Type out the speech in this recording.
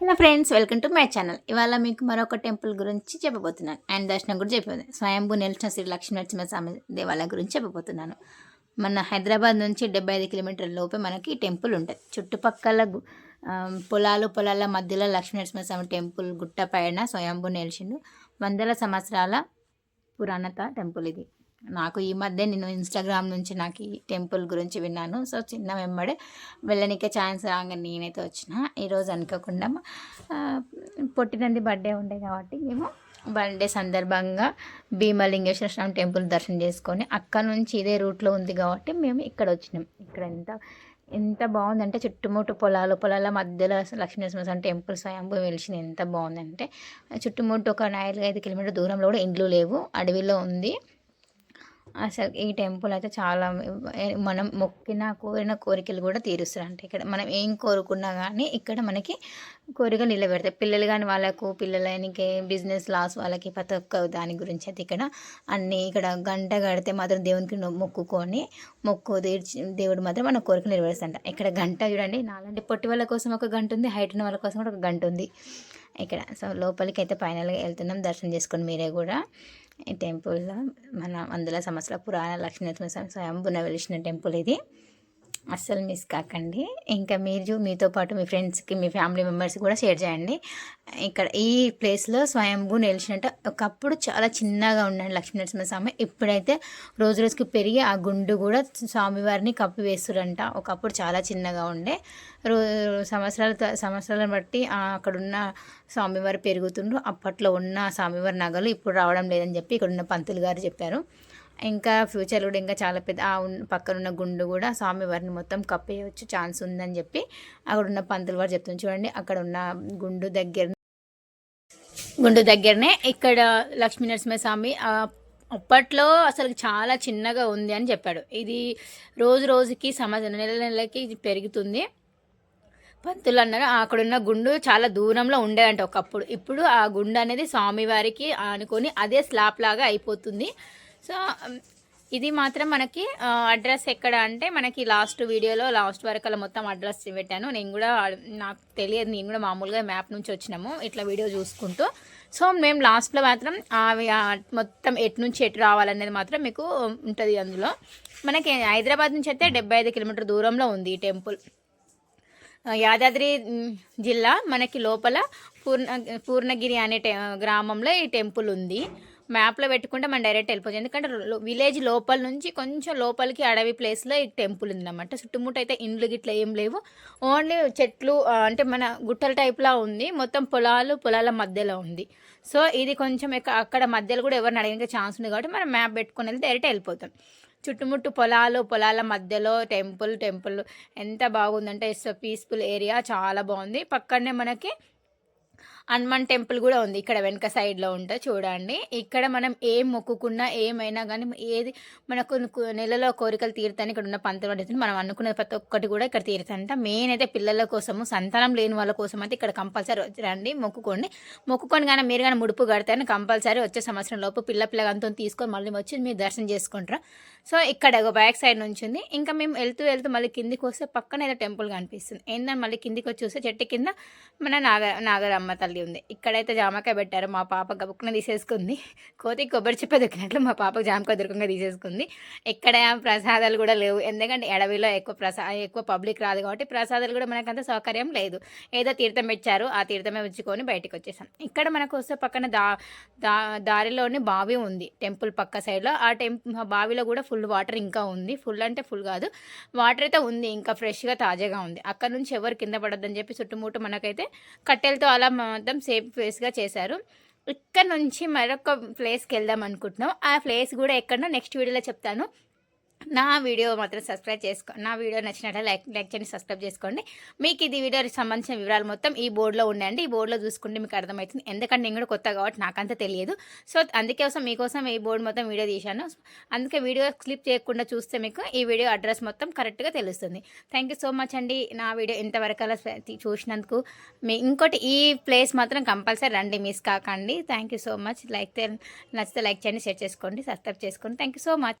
Hello friends welcome to my channel. ఇవాళ మీకు మరొక టెంపుల్ గురించి చెప్పబోతున్నాను. అండ్ దర్శనం కూడా చెప్పబోతున్నాను స్వయంభూ నిలిచిన శ్రీ లక్ష్మీ నరసింహ స్వామి దేవాలయం గురించి చెప్పబోతున్నాను. మన హైదరాబాద్ నుంచి డెబ్బై ఐదు కిలోమీటర్ల లోపే మనకి టెంపుల్ ఉంటుంది. చుట్టుపక్కల పొలాలు పొలాల మధ్యలో లక్ష్మీ నరసింహస్వామి టెంపుల్ గుట్ట పైన స్వయంభూ నిలిచిండు. వందల సంవత్సరాల పురాణత టెంపుల్ ఇది. నాకు ఈ మధ్య నేను ఇన్స్టాగ్రామ్ నుంచి నాకు ఈ టెంపుల్ గురించి విన్నాను. సో చిన్న వెంబడే వెళ్ళనికే ఛాన్స్ రాగా నేనైతే వచ్చిన. ఈరోజు అనుకోకుండా పుట్టినది బర్త్డే ఉండే కాబట్టి మేము బర్త్డే సందర్భంగా భీమలింగేశ్వర స్వామి టెంపుల్ దర్శనం చేసుకొని అక్కడ నుంచి ఇదే రూట్లో ఉంది కాబట్టి మేము ఇక్కడ వచ్చినాం. ఇక్కడ ఎంత ఎంత బాగుందంటే చుట్టుముట్టు పొలాలు పొలాల మధ్యలో లక్ష్మీనరసింహస్వామి టెంపుల్ స్వయంభూ వెలిసింది ఎంత బాగుందంటే చుట్టుముట్టు ఒక నాలుగు ఐదు కిలోమీటర్ దూరంలో కూడా ఇండ్లు లేవు. అడవిలో ఉంది. అసలు ఈ టెంపుల్ అయితే చాలా మనం మొక్కిన కోరిన కోరికలు కూడా తీరుస్తారంట. ఇక్కడ మనం ఏం కోరుకున్నా కానీ ఇక్కడ మనకి కోరికలు నిలబెడతాయి. పిల్లలు కానీ వాళ్ళకు పిల్లలకి బిజినెస్ లాస్ వాళ్ళకి ప్రతి ఒక్క దాని గురించి అయితే ఇక్కడ అన్నీ ఇక్కడ గంట కడితే మాత్రం దేవునికి మొక్కుకొని మొక్కు తీర్చి దేవుడు మాత్రం మన కోరికలు నెరవేరుస్తాంట ఇక్కడ గంట చూడండి నాలంటి పొట్టి వాళ్ళ కోసం ఒక గంట ఉంది హైట్ ఉన్న వాళ్ళ కోసం కూడా ఒక గంట ఉంది. ఇక్కడ సో లోపలికి అయితే ఫైనల్గా వెళ్తున్నాం. దర్శనం చేసుకొని మీరే కూడా ఈ టెంపుల్లో మన వందల సంవత్సరాల పురాణ లక్ష్మీనరసింహ స్వామి స్వయంభున వెలిసిన టెంపుల్ ఇది. అస్సలు మిస్ కాకండి. ఇంకా మీరు మీతో పాటు మీ ఫ్రెండ్స్కి మీ ఫ్యామిలీ మెంబర్స్ కూడా షేర్ చేయండి. ఇక్కడ ఈ ప్లేస్లో స్వయంభూ నిలిచినట్టు ఒకప్పుడు చాలా చిన్నగా ఉండండి లక్ష్మీనరసింహ స్వామి. ఇప్పుడైతే రోజు రోజుకి పెరిగి ఆ గుండు కూడా స్వామివారిని కప్పివేస్తురంట. ఒకప్పుడు చాలా చిన్నగా ఉండే. రో సంవత్సరాల సంవత్సరాలను బట్టి అక్కడున్న స్వామివారు పెరుగుతుండ్రు. అప్పట్లో ఉన్న స్వామివారి నగలు ఇప్పుడు రావడం లేదని చెప్పి ఇక్కడ ఉన్న పంతులు గారు చెప్పారు. ఇంకా ఫ్యూచర్ కూడా ఇంకా చాలా పెద్ద ఆ పక్కన ఉన్న గుండు కూడా స్వామివారిని మొత్తం కప్పేయవచ్చు ఛాన్స్ ఉందని చెప్పి అక్కడ ఉన్న పంతులు వారు చెప్తుంది చూడండి అక్కడ ఉన్న గుండు దగ్గర గుండు దగ్గరనే ఇక్కడ లక్ష్మీ నరసింహస్వామి అప్పట్లో అసలు చాలా చిన్నగా ఉంది అని చెప్పాడు. ఇది రోజు రోజుకి సమాజం నెల నెలకి ఇది పెరుగుతుంది. పంతులు అన్నారు అక్కడున్న గుండు చాలా దూరంలో ఉండేదంట ఒకప్పుడు. ఇప్పుడు ఆ గుండు అనేది స్వామివారికి ఆనుకొని అదే స్లాబ్ లాగా అయిపోతుంది. సో ఇది మాత్రం మనకి అడ్రస్ ఎక్కడ అంటే మనకి లాస్ట్ వీడియోలో లాస్ట్ వరకు అలా మొత్తం అడ్రస్ పెట్టాను. నేను కూడా నాకు తెలియదు నేను కూడా మామూలుగా మ్యాప్ నుంచి వచ్చినాము ఇట్లా వీడియో చూసుకుంటూ. సో మేము లాస్ట్లో మాత్రం మొత్తం ఎటు నుంచి ఎటు రావాలనేది మాత్రం మీకు ఉంటుంది అందులో. మనకి హైదరాబాద్ నుంచి అయితే డెబ్బై ఐదు కిలోమీటర్ దూరంలో ఉంది ఈ టెంపుల్. యాదాద్రి జిల్లా మనకి లోపల పూర్ణ పూర్ణగిరి అనే టె గ్రామంలో ఈ టెంపుల్ ఉంది. మ్యాప్లో పెట్టుకుంటే మనం డైరెక్ట్ వెళ్ళిపోవచ్చు. ఎందుకంటే విలేజ్ లోపల నుంచి కొంచెం లోపలికి అడవి ప్లేస్లో ఈ టెంపుల్ ఉందన్నమాట. చుట్టుముట్ట అయితే ఇండ్లు గిట్ల ఏం లేవు. ఓన్లీ చెట్లు అంటే మన గుట్టల టైప్లా ఉంది. మొత్తం పొలాలు పొలాల మధ్యలో ఉంది. సో ఇది కొంచెం అక్కడ మధ్యలో కూడా ఎవరిని అడిగే ఛాన్స్ ఉంది కాబట్టి మనం మ్యాప్ పెట్టుకుని వెళ్తే డైరెక్ట్ వెళ్ళిపోతాం. చుట్టుముట్టు పొలాలు పొలాల మధ్యలో టెంపుల్ టెంపుల్ ఎంత బాగుందంటే ఇట్స్ పీస్ఫుల్ ఏరియా చాలా బాగుంది. పక్కనే మనకి హనుమాన్ టెంపుల్ కూడా ఉంది. ఇక్కడ వెనక సైడ్లో ఉంటుంది చూడండి. ఇక్కడ మనం ఏం మొక్కుకున్నా ఏమైనా కానీ ఏది మనకు నెలలో కోరికలు తీరుతాయని ఇక్కడ ఉన్న పంతులు పడుతుంది మనం అనుకున్న ప్రతి ఒక్కటి కూడా ఇక్కడ తీరుతాయంట. మెయిన్ అయితే పిల్లల కోసము సంతానం లేని వాళ్ళ కోసం అయితే ఇక్కడ కంపల్సరీ రండి మొక్కుకోండి. మొక్కుకొని కానీ మీరు కానీ ముడుపు కడతాను కంపల్సరీ వచ్చే సంవత్సరం లోపు పిల్ల పిల్లగంతో తీసుకొని మళ్ళీ వచ్చి మీరు దర్శనం చేసుకుంటారు? సో ఇక్కడ ఒక బ్యాక్ సైడ్ నుంచి ఉంది. ఇంకా మేము వెళ్తూ వెళ్తూ మళ్ళీ కిందికి వస్తే పక్కన ఏదో టెంపుల్ కనిపిస్తుంది. ఏంటంటే మళ్ళీ కిందికి వచ్చి చూస్తే చెట్టు కింద మన నాగ నాగరమ్మ తల్లి ఉంది. ఇక్కడైతే జామకాయ పెట్టారు. మా పాప గబుక్కున తీసేసుకుంది. కోతి కొబ్బరి చిప్ప దొరికినట్లు మా పాప జామకాయ దొరకంగా తీసేసుకుంది. ఇక్కడ ప్రసాదాలు కూడా లేవు. ఎందుకంటే అడవిలో ఎక్కువ ప్రసా ఎక్కువ పబ్లిక్ రాదు కాబట్టి ప్రసాదాలు కూడా మనకంత సౌకర్యం లేదు. ఏదో తీర్థం ఇచ్చారు ఆ తీర్థమే ఉంచుకొని బయటకు వచ్చేసాం. ఇక్కడ మనకు వస్తే పక్కన దా దా దారిలోని బావి ఉంది. టెంపుల్ పక్క సైడ్లో. ఆ టెంపుల్ బావిలో కూడా ఫుల్ వాటర్ ఇంకా ఉంది. ఫుల్ అంటే ఫుల్ కాదు. వాటర్ అయితే ఉంది. ఇంకా ఫ్రెష్గా తాజాగా ఉంది. అక్కడ నుంచి ఎవరు కింద పడద్దని చెప్పి చుట్టుముట్టు మనకైతే కట్టెలతో అలా మొత్తం సేఫ్ ఫేస్గా చేశారు. ఇక్కడ నుంచి మరొక ప్లేస్కి వెళ్దాం అనుకుంటున్నాం. ఆ ప్లేస్ కూడా ఎక్కడో నెక్స్ట్ వీడియోలో చెప్తాను. నా వీడియో మాత్రం సబ్స్క్రైబ్ చేసుకో నా వీడియో నచ్చినట్లయితే లైక్ లైక్ చేయండి సబ్స్క్రైబ్ చేసుకోండి. మీకు ఇది వీడియోకి సంబంధించిన వివరాలు మొత్తం ఈ బోర్డులో ఉండండి. ఈ బోర్డులో చూసుకుంటే మీకు అర్థమవుతుంది. ఎందుకంటే నేను కూడా కొత్త కాబట్టి నాకంత తెలియదు. సో అందుకోసం మీకోసం ఈ బోర్డు మొత్తం వీడియో తీశాను. అందుకే వీడియో క్లిప్ చేయకుండా చూస్తే మీకు ఈ వీడియో అడ్రస్ మొత్తం కరెక్ట్గా తెలుస్తుంది. థ్యాంక్ యూ సో మచ్ అండి. నా వీడియో ఇంతవరకు అలా చూసినందుకు మీ ఇంకోటి ఈ ప్లేస్ మాత్రం కంపల్సరీ రండి. మిస్ కాకండి. Thank you so much. Like నచ్చితే లైక్ చేయండి షేర్ చేసుకోండి సబ్స్క్రైబ్ చేసుకోండి. Thank you so much.